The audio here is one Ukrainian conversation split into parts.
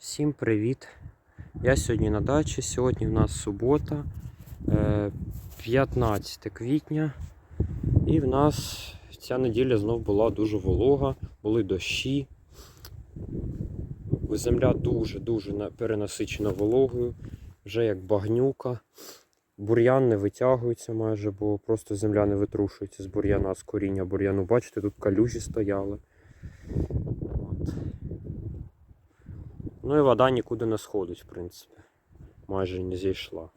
Всім привіт! Я сьогодні на дачі. Сьогодні в нас субота, е, 15 квітня. І в нас ця неділя знов була дуже волога, були дощі. Земля дуже-дуже перенасичена вологою, вже як багнюка. Бур'ян не витягується майже, бо просто земля не витрушується з бур'яна, з коріння бур'яну. Бачите, тут калюжі стояли. Ну і вода нікуди не сходить, в принципі. Майже не зійшла.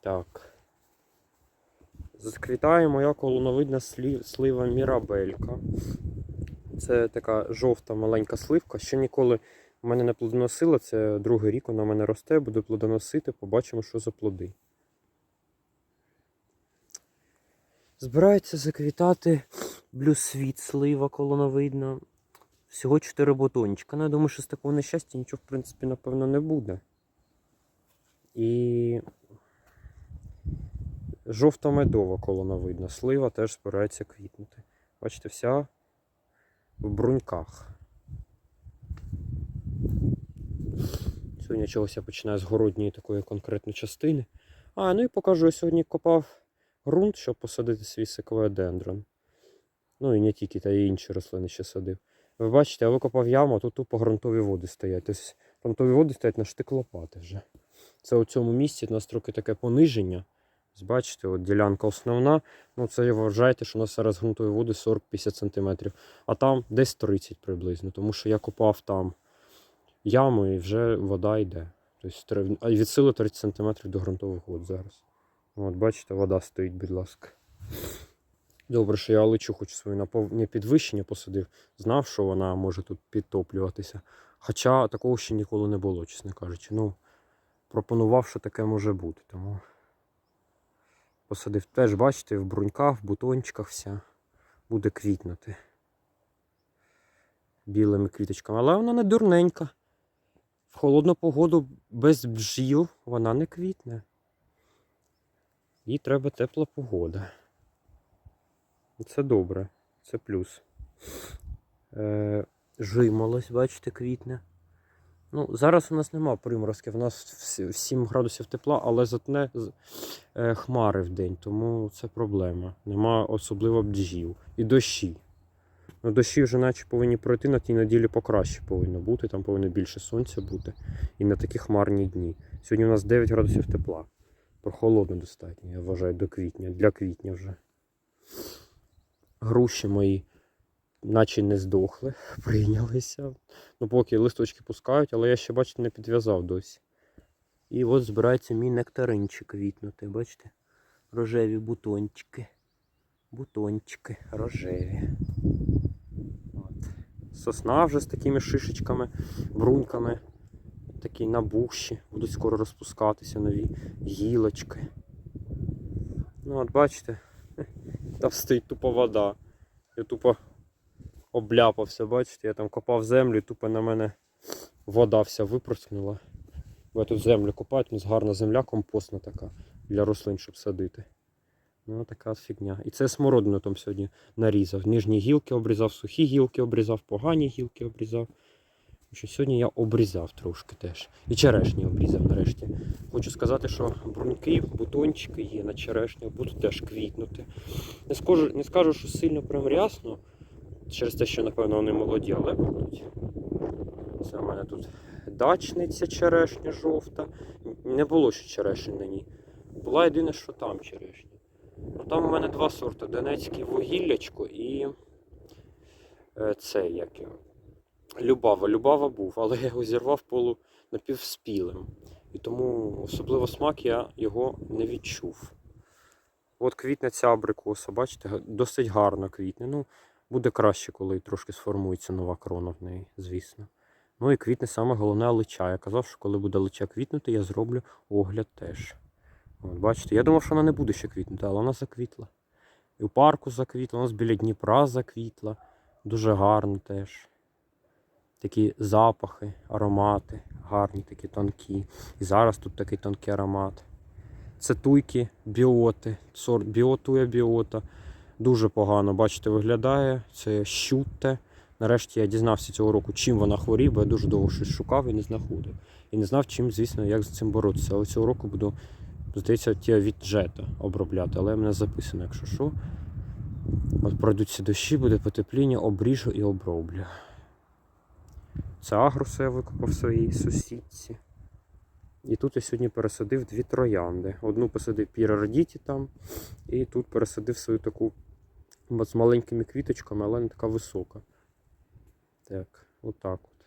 Так. Зацвітає моя колоновидна слива Мірабелька. Це така жовта маленька сливка. Ще ніколи в мене не плодоносила. Це другий рік вона в мене росте, буде плодоносити, побачимо, що за плоди. Збирається заквітати блюсвіт слива колоновидна. Всього 4 бутончика. Ну, я думаю, що з такого нещастя нічого, в принципі, напевно, не буде. І жовто-медова колона видно. Слива теж збирається квітнути. Бачите, вся в бруньках. Сьогодні чогось я починаю з городньої такої конкретної частини. А, ну і покажу, я сьогодні копав ґрунт, щоб посадити свій секвоядендрон. Ну і не тільки, та й інші рослини ще садив. Ви бачите, я викопав яму, а тут тупо ґрунтові води стоять. Тобто ґрунтові води стоять на штик лопати вже. Це у цьому місці у нас трохи таке пониження. Бачите, от ділянка основна. Ну це вважайте, що у нас зараз ґрунтові води 40-50 см. А там десь 30 приблизно. Тому що я копав там яму і вже вода йде. Тобто від сили 30 см до ґрунтових вод зараз. От бачите, вода стоїть, будь ласка. Добре, що я личу хоч свою на повне підвищення посадив, знав, що вона може тут підтоплюватися. Хоча такого ще ніколи не було, чесно кажучи. Ну, пропонував, що таке може бути. Тому посадив теж, бачите, в бруньках, в бутончиках вся буде квітнути. Білими квіточками. Але вона не дурненька. В холодну погоду без бджіл вона не квітне. Їй треба тепла погода. Це добре, це плюс. Е, жимолось, бачите, квітне. Ну, зараз у нас нема приморозків, у нас 7 градусів тепла, але затне е, хмари в день, тому це проблема. Нема особливо бджів. І дощі. Ну, дощі вже наче повинні пройти на тій неділі покраще повинно бути, там повинно більше сонця бути. І на такі хмарні дні. Сьогодні у нас 9 градусів тепла. Прохолодно достатньо, я вважаю, до квітня, для квітня вже груші мої наче не здохли, прийнялися. Ну, поки листочки пускають, але я ще, бачите, не підв'язав досі. І от збирається мій нектаринчик квітнути, бачите? Рожеві бутончики. Бутончики рожеві. От. Сосна вже з такими шишечками, бруньками. Такі набухші, будуть скоро розпускатися нові гілочки. Ну, от бачите, там стоїть тупо вода. Я тупо обляпався, бачите, я там копав землю, і тупо на мене вода вся випорскнула. Бо я тут землю копаю, у гарна земля компостна така для рослин, щоб садити. Ну, така фігня. І це смородину там сьогодні нарізав. Ніжні гілки обрізав, сухі гілки обрізав, погані гілки обрізав. Що сьогодні я обрізав трошки теж. І черешні обрізав нарешті. Хочу сказати, що бруньки, бутончики є на черешнях, будуть теж квітнути. Не скажу, не скажу, що сильно прям рясно, через те, що, напевно, вони молоді, але будуть. Це в мене тут дачниця черешня жовта. Не було ще черешні на ній. Була єдине, що там черешня. Ну, там у мене два сорти: Донецьке вугіллячко і е, це як його. Любава. Любава був, але я його зірвав полу напівспілим. І тому особливо смак я його не відчув. От квітне ця абрикоса, бачите, досить гарно квітне. Ну, буде краще, коли трошки сформується нова крона в неї, звісно. Ну і квітне саме головне лича. Я казав, що коли буде лича квітнути, я зроблю огляд теж. От, бачите, я думав, що вона не буде ще квітнути, але вона заквітла. І в парку заквітла, у нас біля Дніпра заквітла. Дуже гарно теж. Такі запахи, аромати, гарні, такі тонкі. І зараз тут такий тонкий аромат. Це туйки, біоти, сорт біотуя біота. Дуже погано, бачите, виглядає. Це щутте, Нарешті я дізнався цього року, чим вона хворіє, бо я дуже довго щось шукав і не знаходив. І не знав, чим, звісно, як з цим боротися. Але цього року буду, здається, ті від джета обробляти, але в мене записано, якщо що. От пройдуться дощі, буде потепління, обріжу і оброблю. Це агрус я викопав своїй сусідці. І тут я сьогодні пересадив дві троянди. Одну посадив Пірардіті там, і тут пересадив свою таку з маленькими квіточками, але не така висока. Так, отак от.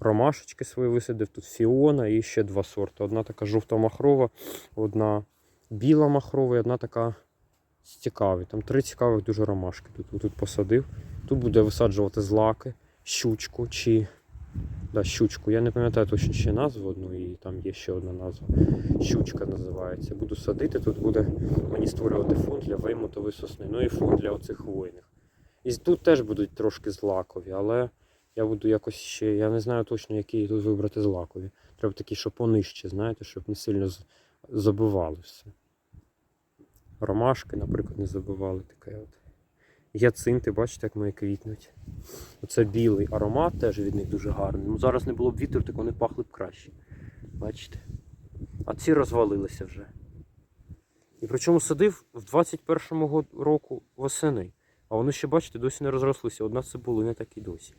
Ромашечки свої висадив, тут Фіона і ще два сорти. Одна така жовта махрова, одна біла махрова і одна така цікаві. Там три цікавих дуже ромашки. Тут, тут посадив. Тут буде висаджувати злаки, щучку чи. Да, щучку. Я не пам'ятаю точно ще назву одну, і там є ще одна назва. Щучка називається. Буду садити, тут буде мені створювати фонд для веймутової сосни. Ну і фонд для оцих хвойних. І тут теж будуть трошки злакові, але я буду якось ще. Я не знаю точно, які тут вибрати злакові. Треба такі, що понижче, знаєте, щоб не сильно забивали все. Ромашки, наприклад, не забивали таке от. Гіацинти, бачите, як мої квітнуть. Оце білий аромат теж від них дуже гарний. Ну зараз не було б вітру, так вони пахли б краще. Бачите? А ці розвалилися вже. І причому садив в 21-му року восени. А вони ще, бачите, досі не розрослися. Одна цибулина, так і досі.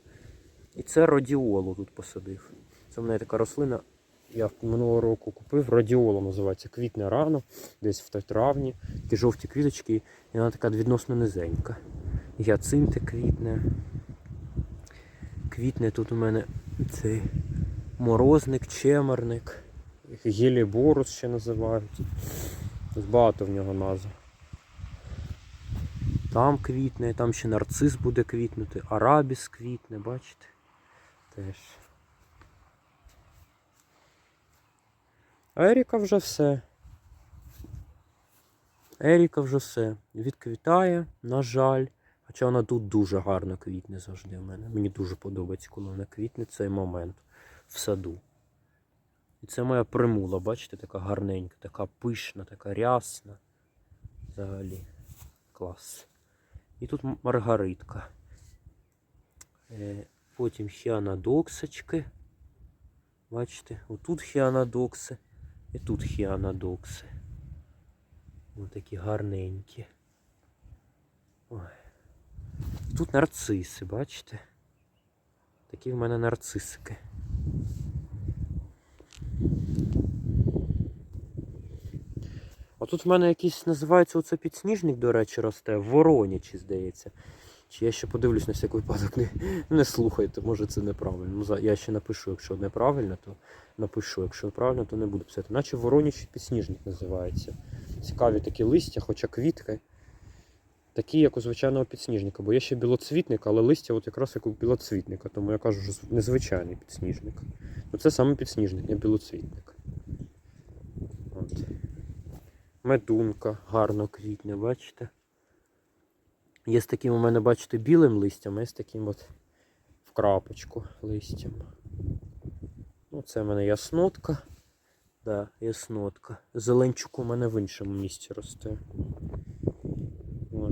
І це радіолу тут посадив. Це в мене така рослина. Я минулого року купив, радіола називається. Квітне рано, десь в травні. Такі жовті квіточки, і вона така відносно низенька. Гіацинти квітне. Квітне тут у мене цей морозник, чемерник, гіліборус ще називають. Ось багато в нього назв. Там квітне, там ще нарцис буде квітнути, арабіс квітне, бачите? Теж. Еріка вже все. Еріка вже все. Відквітає, на жаль. Хоча вона тут дуже гарно квітне завжди в мене. Мені дуже подобається, коли вона квітне цей момент в саду. І це моя примула, бачите, така гарненька, така пишна, така рясна. Взагалі. Клас. І тут маргаритка. Е, потім хіанадоксочки. Бачите, отут хіанадокси і тут хіанадокси. Ось такі гарненькі. Ой. Тут нарциси, бачите? Такі в мене нарцисики. А тут в мене якийсь називається оце підсніжник, до речі, росте. Воронячий, здається. Чи я ще подивлюсь на всякий випадок, не, не слухайте, може це неправильно. Ну, я ще напишу, якщо неправильно, то напишу. Якщо правильно, то не буду писати. Наче воронячий підсніжник називається. Цікаві такі листя, хоча квітки. Такі, як у звичайного підсніжника. Бо є ще білоцвітник, але листя от якраз як у білоцвітника. Тому я кажу, що незвичайний підсніжник. Ну це саме підсніжник, не білоцвітник. От. Медунка гарно квітне, бачите? Є з таким у мене, бачите, білим листям, а є з таким от в крапочку листям. Ну, це в мене яснотка. Да, яснотка. Зеленчук у мене в іншому місці росте.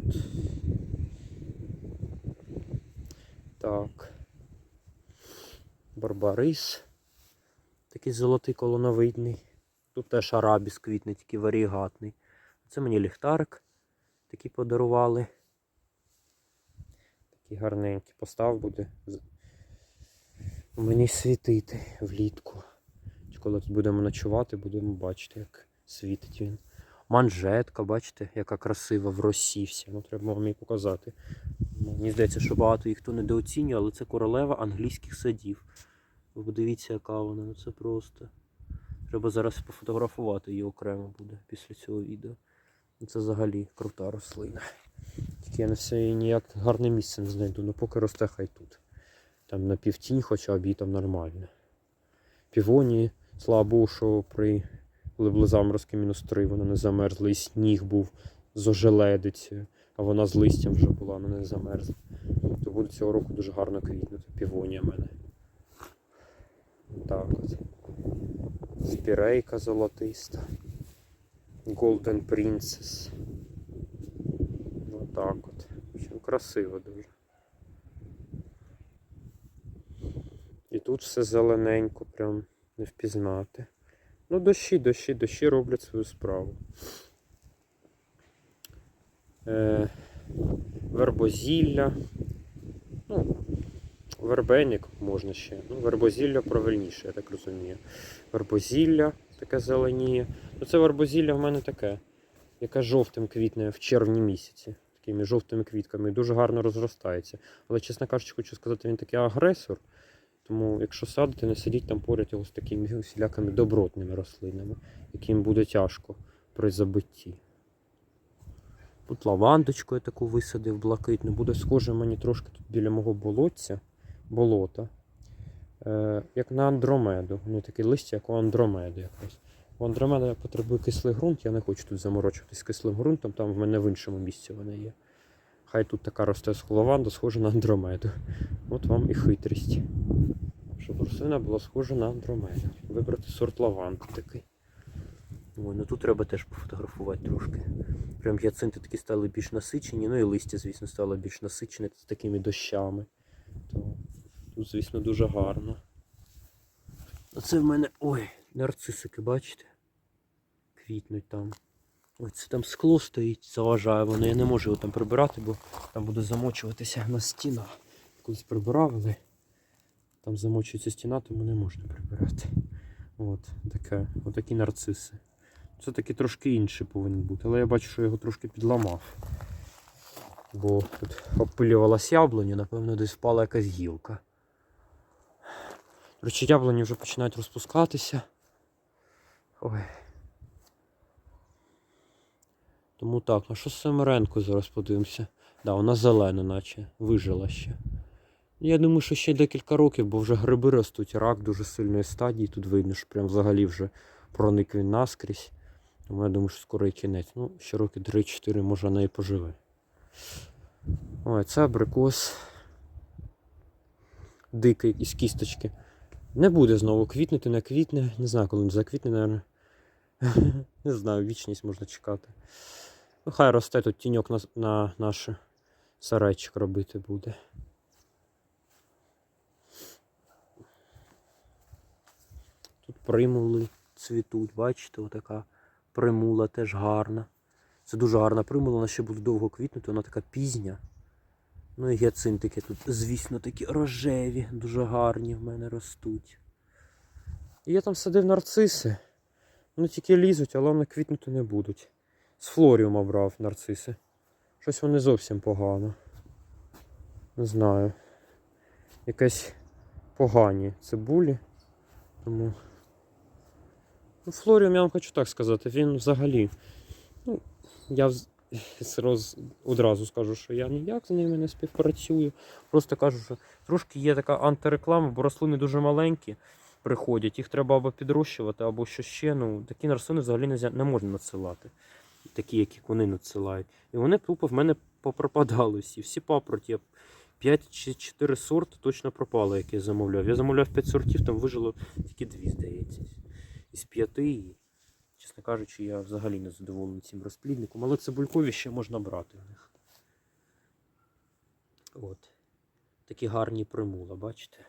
От. Так. Барбарис. Такий золотий колоновидний. Тут теж арабіс квітне, тільки варігатний. Це мені ліхтарик такий подарували. Такий гарненький. Постав буде мені світити влітку. Коли тут будемо ночувати, будемо бачити, як світить він. Манжетка, бачите, яка красива в росі вся. Ну, треба вам її показати. Мені здається, що багато їх хто недооцінює, але це королева англійських садів. Ви подивіться, яка вона, ну це просто. Треба зараз пофотографувати її окремо буде після цього відео. Ну, Це взагалі крута рослина. Тільки я на все ніяк гарне місце не знайду, ну поки росте хай тут. Там на півтінь хоча б і там нормально. Півоні, слава Богу, що при коли були заморозки мінус 3, вона не замерзла, і сніг був з ожеледицею, а вона з листям вже була, вона не замерзла. То буде цього року дуже гарно квітнути. Півонія в мене. Так от. Спірейка золотиста. Golden Princess. Отак от. Общем, красиво дуже. І тут все зелененько, прям не впізнати. Ну, дощі, дощі, дощі роблять свою справу. Е, вербозілля. Ну, вербеник можна ще. Ну, вербозілля правильніше, я так розумію. Вербозілля таке зеленіє. Ну, це вербозілля в мене таке, яке жовтим квітне в червні місяці. Такими жовтими квітками. Дуже гарно розростається. Але, чесно кажучи, хочу сказати, він такий агресор. Тому, якщо садити, не сидіть там поряд його з такими всілякими добротними рослинами, яким буде тяжко при забитті. Тут лавандочку я таку висадив блакитну. Буде схоже мені трошки тут біля мого болотця, болота. Е, як на андромеду. Ну, таке листя, як у андромеди якось. У андромеда потребує кислий ґрунт, я не хочу тут заморочуватись кислим ґрунтом, там в мене в іншому місці вона є. Хай тут така росте лаванда, схожа на андромеду. От вам і хитрість. Щоб рослина була схожа на андромеду. Вибрати сорт лаванди такий. Ой, ну тут треба теж пофотографувати трошки. Прям гіацинти такі стали більш насичені, ну і листя, звісно, стало більш насичене з такими дощами. То тут, звісно, дуже гарно. Оце в мене. Ой, нарцисики, бачите? Квітнуть там. Це там скло стоїть, заважає воно. Я не можу його там прибирати, бо там буде замочуватися на стіна. Колись прибирав, але там замочується стіна, тому не можна прибирати. От, таке, отакі нарциси. Це таки трошки інший повинен бути, але я бачу, що я його трошки підламав. Бо тут обпилювалась яблуня, напевно, десь впала якась гілка. Речі, яблуні вже починають розпускатися. Ой. Тому так, а що з Семеренкою зараз подивимося? Да, вона зелена, наче, вижила ще. Я думаю, що ще декілька років, бо вже гриби ростуть, рак дуже сильної стадії. Тут видно, що прям взагалі вже проник він наскрізь. Тому я думаю, що скоро і кінець. Ну, ще роки 3-4, може вона і поживе. Ой, це абрикос. Дикий із кісточки. Не буде знову квітнути, не квітне. Не знаю, коли він заквітне, мабуть. Не знаю, вічність можна чекати. Хай росте тут тіньок на, на наш сарайчик робити буде. Тут примули цвітуть, бачите, отака примула теж гарна. Це дуже гарна примула, вона ще буде довго квітнути, вона така пізня. Ну і гіацинтики тут, звісно, такі рожеві, дуже гарні в мене ростуть. І я там садив нарциси. Вони тільки лізуть, але вони квітнути не будуть. З флоріума брав нарциси. Щось вони зовсім погано. Не знаю. Якесь погані цибулі. Тому. Ну, флоріум, я вам хочу так сказати, він взагалі. Ну, я роз, одразу скажу, що я ніяк з ними не співпрацюю. Просто кажу, що трошки є така антиреклама, бо рослини дуже маленькі приходять, їх треба або підрощувати, або що ще. Ну, такі рослини взагалі не можна надсилати. Такі, які вони надсилають. І вони тупо в мене попропадали всі. Всі папороті. 5 чи 4 сорти точно пропали, які я замовляв. Я замовляв 5 сортів, там вижило тільки 2, здається. Із 5. І, чесно кажучи, я взагалі не задоволений цим розплідником, але цибулькові ще можна брати в них. От. Такі гарні примула, бачите?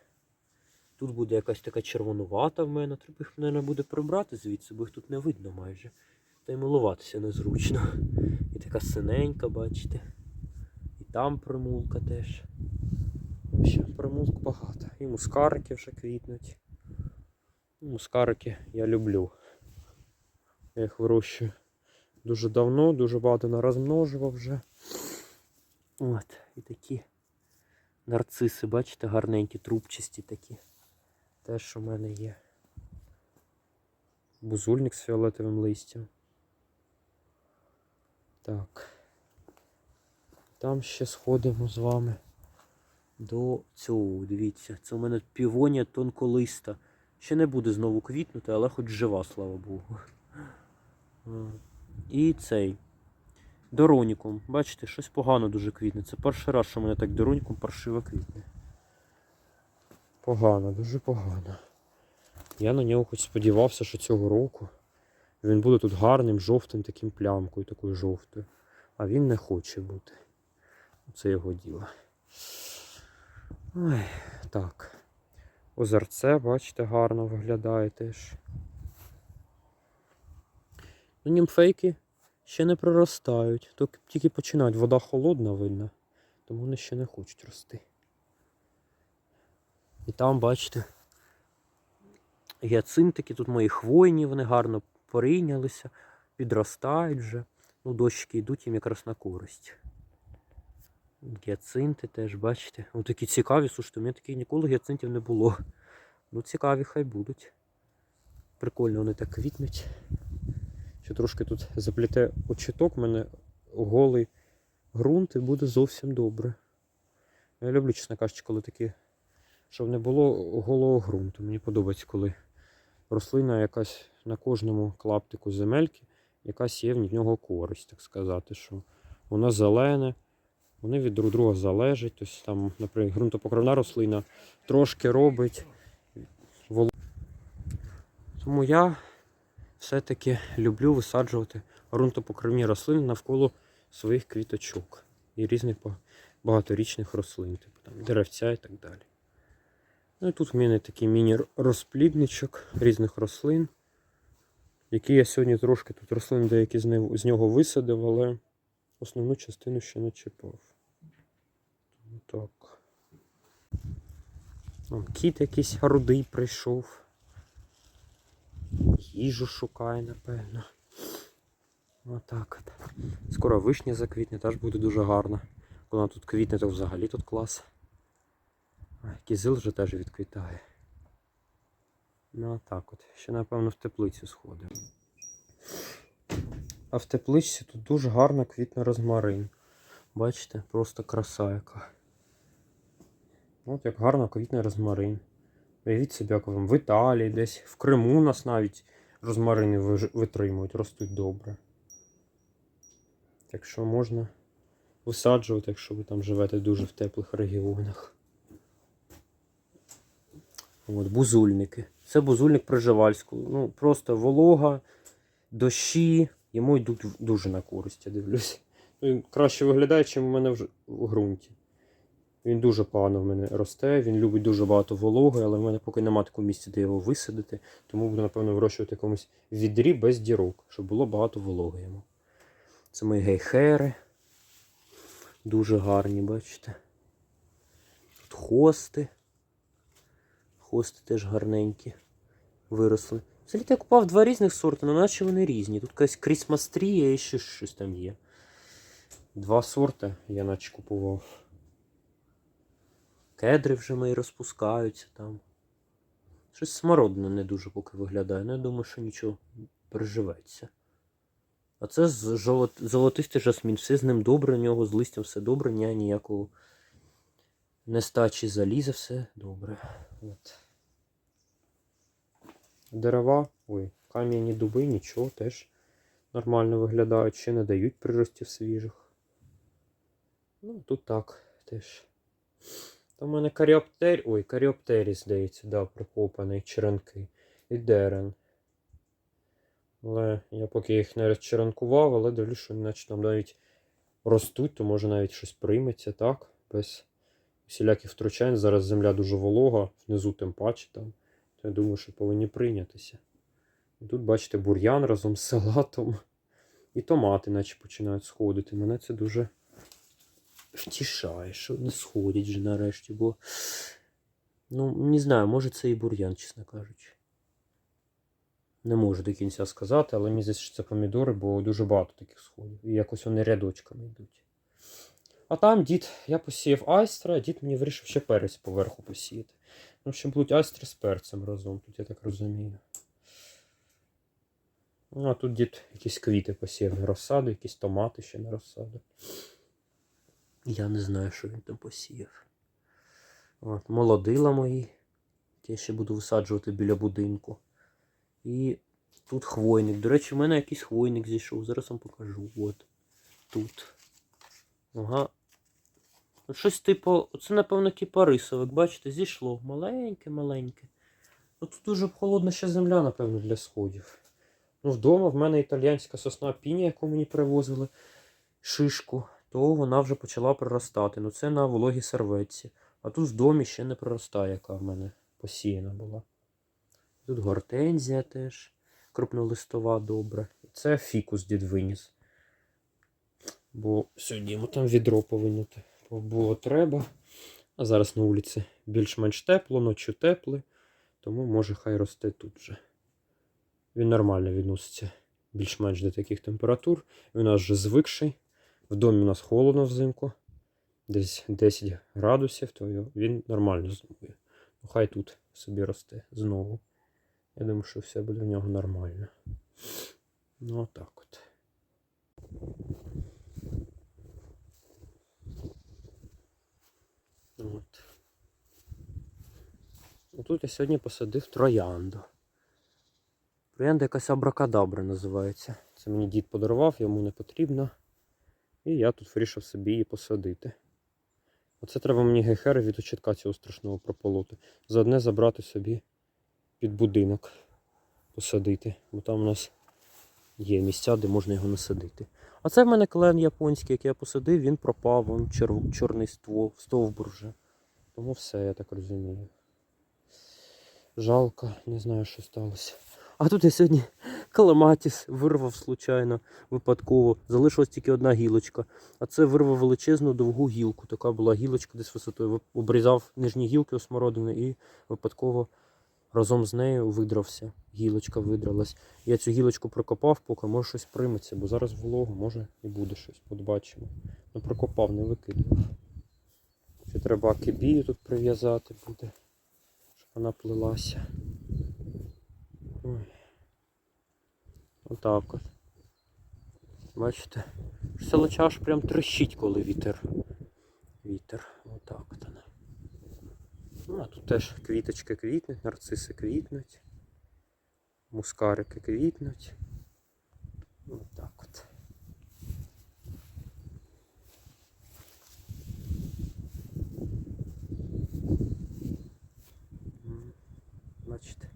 Тут буде якась така червонувата в мене. Треба їх, мабуть, буде прибрати звідси, бо їх тут не видно майже. Та й милуватися незручно. І така синенька, бачите. І там примулка теж. Ще примулок багато. І мускарики вже квітнуть. Ну, Мускарики я люблю. Я їх вирощую дуже давно, дуже багато нарозмножував вже. От, і такі нарциси, бачите, гарненькі, трубчасті такі. Теж у мене є. Бузульник з фіолетовим листям. Так. Там ще сходимо з вами до цього. Дивіться, це у мене півонія тонколиста. Ще не буде знову квітнути, але хоч жива, слава Богу. І цей. Дороніком. Бачите, щось погано дуже квітне. Це перший раз, що в мене так дороніком паршиво квітне. Погано, дуже погано. Я на нього хоч сподівався, що цього року він буде тут гарним, жовтим таким плямкою, такою жовтою. А він не хоче бути. Це його діло. Ой, так. Озерце, бачите, гарно виглядає теж. Ну, німфейки ще не проростають. Тільки- починають. Вода холодна видно, тому вони ще не хочуть рости. І там, бачите, гіацинтики, тут мої хвойні, вони гарно порийнялися, підростають вже. Ну, дощики йдуть їм якраз на користь. Гіацинти теж, бачите. Ось такі цікаві, слушайте, у мене таких ніколи гіацинтів не було. Ну, цікаві хай будуть. Прикольно вони так квітнуть. Ще трошки тут запліте очіток, в мене голий ґрунт і буде зовсім добре. Я люблю, чесно кажучи, коли такі, щоб не було голого ґрунту. Мені подобається, коли рослина якась на кожному клаптику земельки, якась є в нього користь, так сказати, що воно зелене, вони від друг друга залежать. Тобто там, наприклад, ґрунтопокривна рослина трошки робить. Тому я все-таки люблю висаджувати ґрунтопокривні рослини навколо своїх квіточок і різних багаторічних рослин, типу там деревця і так далі. Ну і тут в мене такий міні-розплідничок різних рослин, які я сьогодні трошки тут рослин деякі з, нього- висадив, але основну частину ще не чіпав. Так. Вон кіт якийсь рудий прийшов. Їжу шукає, напевно. Отак от. Скоро вишня заквітне, теж буде дуже гарно. Коли вона тут квітне, то взагалі тут клас. А, Кізил вже теж відквітає. Ну так от. Ще, напевно, в теплицю сходив. А в тепличці тут дуже гарно квітне розмарин. Бачите, просто краса яка. От як гарно квітне розмарин. Уявіть собі, як вам в Італії, десь в Криму у нас навіть розмарини витримують, ростуть добре. Так що можна висаджувати, якщо ви там живете дуже в теплих регіонах. От, бузульники. Це бузульник Приживальського. Ну, просто волога, дощі, йому йдуть дуже на користь, я дивлюсь. Він краще виглядає, ніж у мене вже в ґрунті. Він дуже погано в мене росте, він любить дуже багато вологи, але в мене поки немає такого місця, де його висадити. Тому буду, напевно, вирощувати в якомусь відрі без дірок, щоб було багато вологи йому. Це мої гейхери. Дуже гарні, бачите. Тут хости. Хости теж гарненькі. Виросли. Взагалі я купав два різних сорти, але наче вони різні. Тут якась крісмастрія і ще щось там є. Два сорти я наче купував. Кедри вже мої розпускаються там. Щось смородне не дуже поки виглядає. Ну, я думаю, що нічого переживеться. А це золотистий жасмін. Все з ним добре, у нього з листям все добре, ні, ніякого нестачі заліза, все добре. От. Дерева, ой, кам'яні дуби, нічого, теж нормально виглядають, ще не дають приростів свіжих. Ну, тут так теж. Там у мене каріоптер... Ой, каріоптеріс, здається, да, прикопаний, черенки. І дерен. Але я поки їх не розчеранкував, але дивлюсь, що наче там навіть ростуть, то може навіть щось прийметься, так? Без всіляких втручань. Зараз земля дуже волога, внизу тим паче там. Я думаю, що повинні прийнятися. Тут, бачите, бур'ян разом з салатом. І томати, наче починають сходити. Мене це дуже втішає, що не сходять вже нарешті, бо. Ну, не знаю, може це і бур'ян, чесно кажучи. Не можу до кінця сказати, але мені здається, що це помідори, бо дуже багато таких сходів. І якось вони рядочками йдуть. А там дід, я посіяв айстра, дід мені вирішив ще перець поверху посіяти. Ну, ще будуть айстри з перцем разом, тут я так розумію. Ну, а тут дід якісь квіти посіяв на розсаду, якісь томати ще на розсаду. Я не знаю, що він там посіяв. От, молодила мої. Я ще буду висаджувати біля будинку. І тут хвойник. До речі, в мене якийсь хвойник зійшов. Зараз вам покажу. От. Тут. Ага. Щось типу. Це, напевно, кіпарисовик. Бачите, зійшло. Маленьке-маленьке. Ну, тут дуже холодна ще земля, напевно, для сходів. Ну, вдома в мене італіянська сосна піні, яку мені привозили шишку, то вона вже почала проростати. Ну це на вологій серветці. А тут в домі ще не проростає, яка в мене посіяна була. Тут гортензія теж крупнолистова добре. Це фікус дід виніс. Бо сьогодні йому там відро повинути. Було треба. А зараз на вулиці більш-менш тепло, ночі тепло, тому може хай росте тут же. Він нормально відноситься більш-менш до таких температур. Він у нас вже звикший. В домі у нас холодно взимку. Десь 10 градусів, то він нормально зимує. Ну, хай тут собі росте знову. Я думаю, що все буде в нього нормально. Ну, отак от. От. Ну, Тут я сьогодні посадив троянду. Троянда якась абракадабра називається. Це мені дід подарував, йому не потрібно. І я тут вирішив собі її посадити. Оце треба мені гейхери від очітка цього страшного прополоти. Заодне забрати собі під будинок посадити. Бо там у нас є місця, де можна його насадити. А це в мене клен японський, який я посадив, він пропав, чор- чорний ствол, стовбур вже. Тому все, я так розумію. Жалко, не знаю, що сталося. А тут я сьогодні каламатіс вирвав случайно, випадково. Залишилась тільки одна гілочка. А це вирвав величезну довгу гілку. Така була гілочка десь висотою. Обрізав нижні гілки у смородини і випадково разом з нею видрався. Гілочка видралась. Я цю гілочку прокопав, поки може щось прийметься, бо зараз волого, може і буде щось. Побачимо. Ну прокопав, не викидував. Ще треба акибію тут прив'язати буде, вона плелася. Ой. Отак от. Бачите? Селоча аж прям трещить, коли вітер. Вітер. Отак от вона. Ну, а тут теж квіточки квітнуть, нарциси квітнуть. Мускарики квітнуть. Отак от. М, Бачите.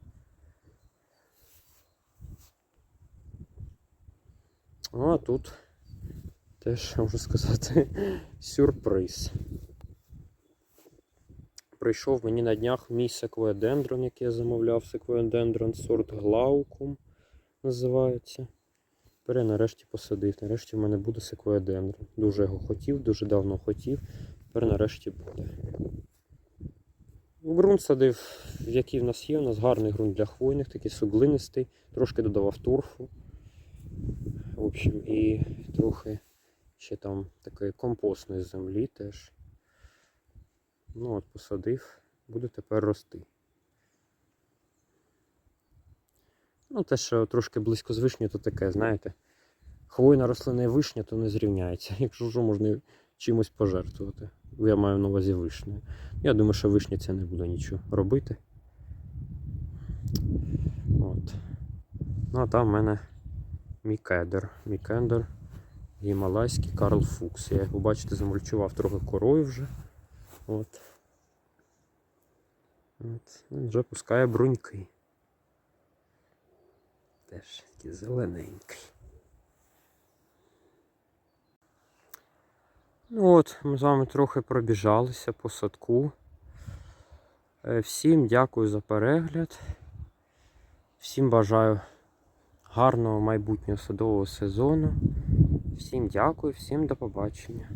Ну, а тут теж можу сказати сюрприз. Прийшов мені на днях мій секвоядендрон, який я замовляв, секвоядендрон сорт Глаукум називається. Тепер я нарешті посадив. Нарешті в мене буде секвоядендрон. Дуже його хотів, дуже давно хотів. Тепер нарешті буде. Ґрунт садив, який в нас є. У нас гарний ґрунт для хвойних, такий суглинистий. Трошки додавав торфу. В общем, і трохи ще там такої компостної землі теж. Ну от посадив, буде тепер рости. Ну, те, що трошки близько з вишні, то таке, знаєте. Хвойна рослина і вишня, то не зрівняється. Якщо що, можна чимось пожертвувати. Я маю на увазі вишнею. Я думаю, що вишня це не буде нічого робити. От. Ну, а там в мене мікедер. Мікендер гімалайський Карл Фукс. Я його, бачите, замульчував трохи корою вже. От. От. Він вже пускає бруньки. Теж такий зелененький. Ну от, ми з вами трохи пробіжалися по садку. Е, Всім дякую за перегляд. Всім бажаю гарного майбутнього садового сезону. Всім дякую, всім до побачення.